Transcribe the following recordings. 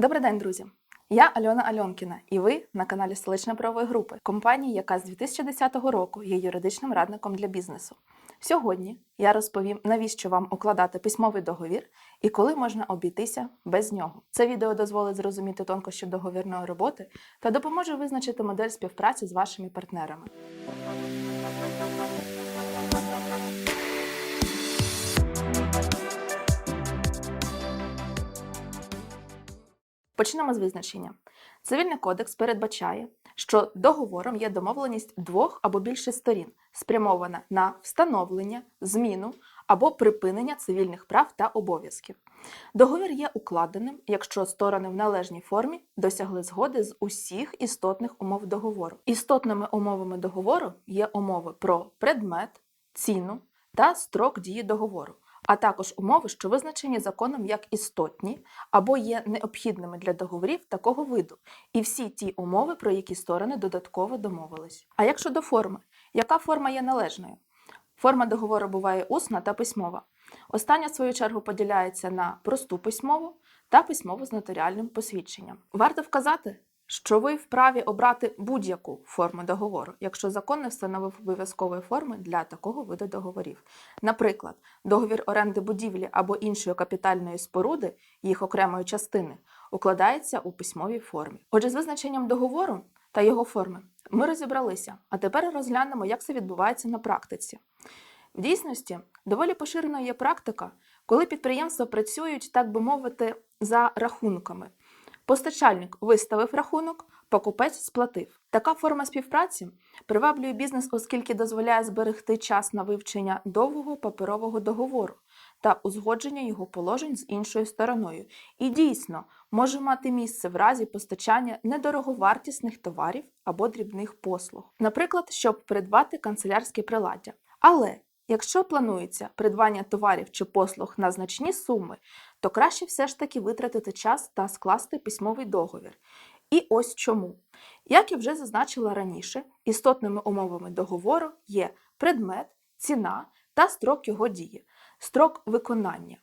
Добрий день, друзі! Я Альона Альонкіна, і ви на каналі Столичної правової групи, компанії, яка з 2010 року є юридичним радником для бізнесу. Сьогодні я розповім, навіщо вам укладати письмовий договір і коли можна обійтися без нього. Це відео дозволить зрозуміти тонкощі договірної роботи та допоможе визначити модель співпраці з вашими партнерами. Почнемо з визначення. Цивільний кодекс передбачає, що договором є домовленість двох або більше сторін, спрямована на встановлення, зміну або припинення цивільних прав та обов'язків. Договір є укладеним, якщо сторони в належній формі досягли згоди з усіх істотних умов договору. Істотними умовами договору є умови про предмет, ціну та строк дії договору а також умови, що визначені законом як істотні або є необхідними для договорів такого виду, і всі ті умови, про які сторони додатково домовились. А як щодо форми, яка форма є належною? Форма договору буває усна та письмова. Остання, в свою чергу, поділяється на просту письмову та письмову з нотаріальним посвідченням. Варто вказати, що ви вправі обрати будь-яку форму договору, якщо закон не встановив обов'язкової форми для такого виду договорів. Наприклад, договір оренди будівлі або іншої капітальної споруди, їх окремої частини, укладається у письмовій формі. Отже, з визначенням договору та його форми ми розібралися, а тепер розглянемо, як це відбувається на практиці. В дійсності доволі поширеною є практика, коли підприємства працюють, так би мовити, за рахунками. Постачальник виставив рахунок, покупець сплатив. Така форма співпраці приваблює бізнес, оскільки дозволяє зберегти час на вивчення довгого паперового договору та узгодження його положень з іншою стороною. І дійсно може мати місце в разі постачання недороговартісних товарів або дрібних послуг, наприклад, щоб придбати канцелярське приладдя. Але Якщо планується придбання товарів чи послуг на значні суми, то краще все ж таки витратити час та скласти письмовий договір. І ось чому. Як я вже зазначила раніше, істотними умовами договору є предмет, ціна та строк його дії, строк виконання.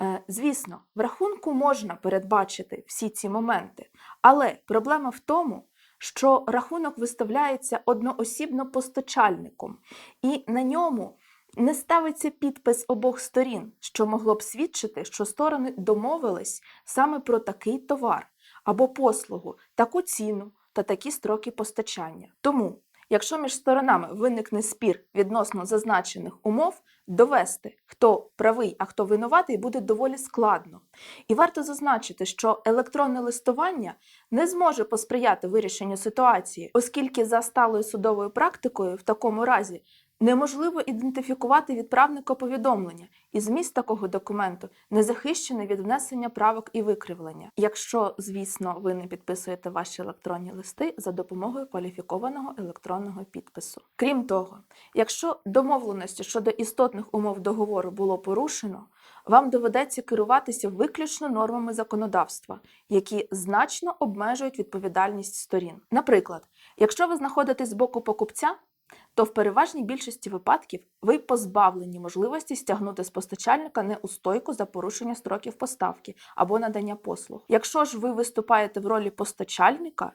Е, звісно, в рахунку можна передбачити всі ці моменти, але проблема в тому, що рахунок виставляється одноосібно постачальником, і на ньому не ставиться підпис обох сторін, що могло б свідчити, що сторони домовились саме про такий товар або послугу, таку ціну та такі строки постачання. Тому, якщо між сторонами виникне спір відносно зазначених умов, довести, хто правий, а хто винуватий, буде доволі складно. І варто зазначити, що електронне листування не зможе посприяти вирішенню ситуації, оскільки за сталою судовою практикою в такому разі Неможливо ідентифікувати відправника повідомлення, і зміст такого документу не захищений від внесення правок і викривлення, якщо, звісно, ви не підписуєте ваші електронні листи за допомогою кваліфікованого електронного підпису. Крім того, якщо домовленості щодо істотних умов договору було порушено, вам доведеться керуватися виключно нормами законодавства, які значно обмежують відповідальність сторін. Наприклад, якщо ви знаходитесь з боку покупця, то в переважній більшості випадків ви позбавлені можливості стягнути з постачальника неустойку за порушення строків поставки або надання послуг. Якщо ж ви виступаєте в ролі постачальника,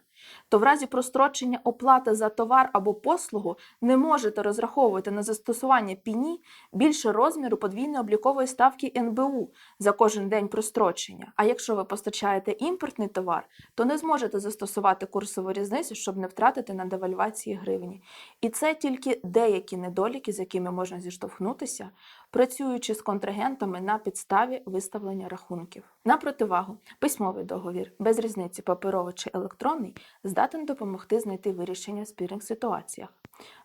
то в разі прострочення оплати за товар або послугу не можете розраховувати на застосування піні більше розміру подвійної облікової ставки НБУ за кожен день прострочення. А якщо ви постачаєте імпортний товар, то не зможете застосувати курсову різницю, щоб не втратити на девальвації гривні. І це тільки деякі недоліки, з якими можна зіштовхнутися, працюючи з контрагентами на підставі виставлення рахунків. На противагу, письмовий договір, без різниці паперовий чи електронний, здатен допомогти знайти вирішення в спірних ситуаціях.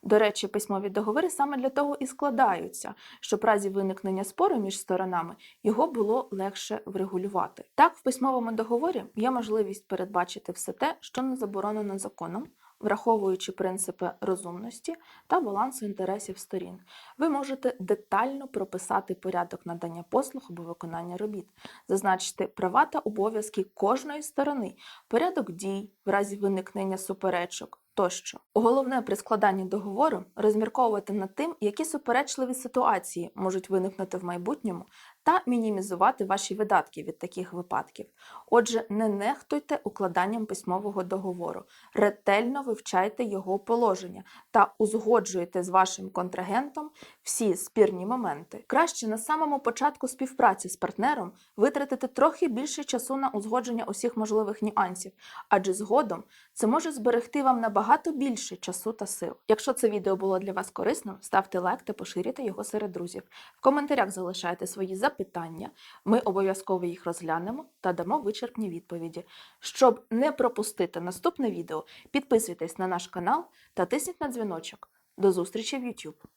До речі, письмові договори саме для того і складаються, щоб в разі виникнення спору між сторонами його було легше врегулювати. Так, в письмовому договорі є можливість передбачити все те, що не заборонено законом враховуючи принципи розумності та балансу інтересів сторін. Ви можете детально прописати порядок надання послуг або виконання робіт, зазначити права та обов'язки кожної сторони, порядок дій в разі виникнення суперечок. Тощо головне при складанні договору розмірковувати над тим, які суперечливі ситуації можуть виникнути в майбутньому, та мінімізувати ваші видатки від таких випадків. Отже, не нехтуйте укладанням письмового договору, ретельно вивчайте його положення та узгоджуйте з вашим контрагентом всі спірні моменти. Краще на самому початку співпраці з партнером витратити трохи більше часу на узгодження усіх можливих нюансів, адже згодом це може зберегти вам набагато більше часу та сил. Якщо це відео було для вас корисним, ставте лайк та поширюйте його серед друзів. В коментарях залишайте свої запитання, ми обов'язково їх розглянемо та дамо вичерпні відповіді. Щоб не пропустити наступне відео, підписуйтесь на наш канал та тисніть на дзвіночок. До зустрічі в YouTube!